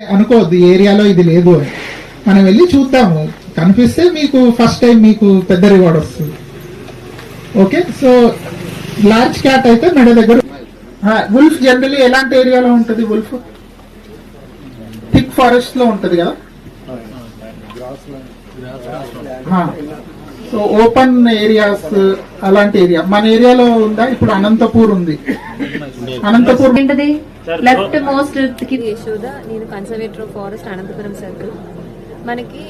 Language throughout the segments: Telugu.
అనుకోవద్దు ఈ ఏరియాలో ఇది లేదు అని. మనం వెళ్ళి చూద్దాము. కనిపిస్తే మీకు ఫస్ట్ టైం మీకు పెద్ద రివార్డ్ వస్తుంది. ఓకే సో లార్జ్ క్యాట్ అయితే మెడ దగ్గర వుల్ఫ్ జనరలీ ఎలాంటి ఏరియాలో ఉంటుంది వుల్ఫ్ థిక్ ఫారెస్ట్లో ఉంటది కదా? సో ఓపెన్ ఏరియాస్ అలాంటి ఏరియా మన ఏరియాలో ఉందా? ఇప్పుడు అనంతపూర్ ఉంది. అనంతపూర్ ఏంటది? లెఫ్ట్ మోస్ట్కి యశోద. నేను conservator of forest Anantapuram circle మనకి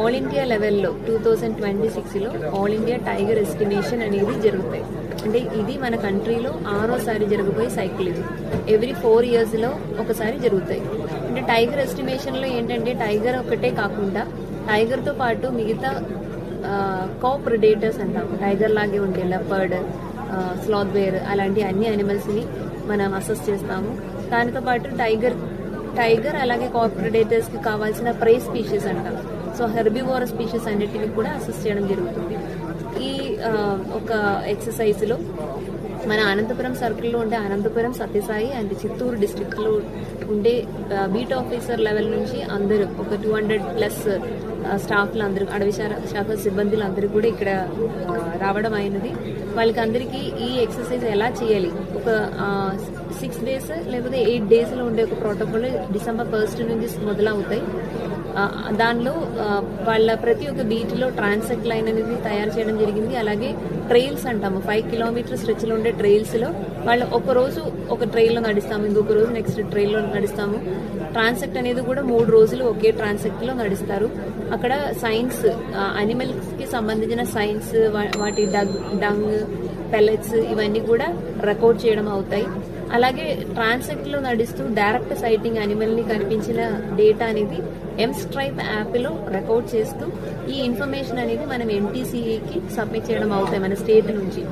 ఆల్ ఇండియా లెవెల్లో టూ థౌజండ్ ట్వంటీ సిక్స్లో ఆల్ ఇండియా టైగర్ ఎస్టిమేషన్ అనేది జరుగుతాయి. అంటే ఇది మన కంట్రీలో ఆరోసారి జరగబోయే సైకిల్ ఇది. ఎవ్రీ ఫోర్ ఇయర్స్లో ఒకసారి జరుగుతాయి. అంటే టైగర్ ఎస్టిమేషన్లో ఏంటంటే టైగర్ ఒకటే కాకుండా టైగర్తో పాటు మిగతా కో ప్రిడేటర్స్ అంటాం. టైగర్ లాగే ఉండే లెపర్డ్ స్లాత్ బేర్ అలాంటి అన్ని అనిమల్స్ని మనం అసెస్ చేస్తాము. దానితో పాటు టైగర్ టైగర్ అలాగే కార్పొరేటర్స్కి కావాల్సిన ప్రై స్పీషీస్ అంటాం. సో హెర్బివోర స్పీషీస్ అన్నిటిని కూడా అసెస్ చేయడం జరుగుతుంది. ఈ ఒక ఎక్సర్సైజ్లో మన అనంతపురం సర్కిల్లో ఉండే అనంతపురం సత్యసాయి అండ్ చిత్తూరు డిస్టిక్లో ఉండే బీట్ ఆఫీసర్ లెవెల్ నుంచి అందరూ ఒక టూ హండ్రెడ్ ప్లస్ స్టాఫ్లు అందరూ అడవి శాఖ సిబ్బందులు అందరూ కూడా ఇక్కడ రావడం అయినది. వాళ్ళకి అందరికీ ఈ ఎక్సర్సైజ్ ఎలా చేయాలి? ఒక సిక్స్ డేస్ లేకపోతే ఎయిట్ డేస్లో ఉండే ఒక ప్రోటోకాల్ డిసెంబర్ ఫస్ట్ నుంచి మొదలవుతాయి. దానిలో వాళ్ళ ప్రతి ఒక్క బీచ్లో ట్రాన్సెక్ట్ లైన్ అనేది తయారు చేయడం జరిగింది. అలాగే ట్రైల్స్ అంటాము. ఫైవ్ కిలోమీటర్ స్ట్రెచ్లో ఉండే ట్రైల్స్లో వాళ్ళు ఒక రోజు ఒక ట్రైల్లో నడుస్తాము ఇంకొక రోజు నెక్స్ట్ ట్రైల్లో నడుస్తాము. ట్రాన్సెక్ట్ అనేది కూడా మూడు రోజులు ఒకే ట్రాన్సెక్ట్లో నడుస్తారు. అక్కడ సైన్స్ అనిమల్స్కి సంబంధించిన సైన్స్ వాటి డగ్ డంగ్ పెల్లెట్స్ ఇవన్నీ కూడా రికార్డ్ చేయడం అవుతాయి. అలాగే ట్రాన్సెక్ట్లో నడుస్తూ డైరెక్ట్ సైటింగ్ అనిమల్ని కనిపించిన డేటా అనేది ఎం స్ట్రైప్ యాప్లో రికార్డ్ చేస్తూ ఈ ఇన్ఫర్మేషన్ అనేది మనం ఎంటీసీఏకి సబ్మిట్ చేయడం అవుతాయి మన స్టేట్ నుంచి.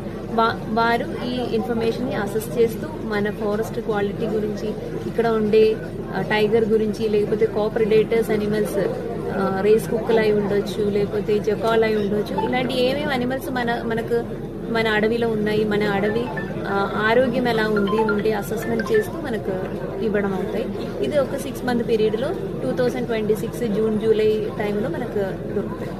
వారు ఈ ఇన్ఫర్మేషన్ని అసెస్ చేస్తూ మన ఫారెస్ట్ క్వాలిటీ గురించి ఇక్కడ ఉండే టైగర్ గురించి లేకపోతే కోఆపరేటర్స్ అనిమల్స్ రేస్ కుక్కలు అయి ఉండొచ్చు లేకపోతే జకాల్ అయి ఉండొచ్చు ఇలాంటి ఏమేమి అనిమల్స్ మన మనకు మన అడవిలో ఉన్నాయి మన అడవి ఆరోగ్యం ఎలా ఉంది నుండి అసెస్మెంట్ చేస్తూ మనకు ఇవ్వడం అవుతాయి. ఇది ఒక సిక్స్ మంత్ పీరియడ్లో two thousand twenty six June July టైంలో మనకు దొరుకుతాయి.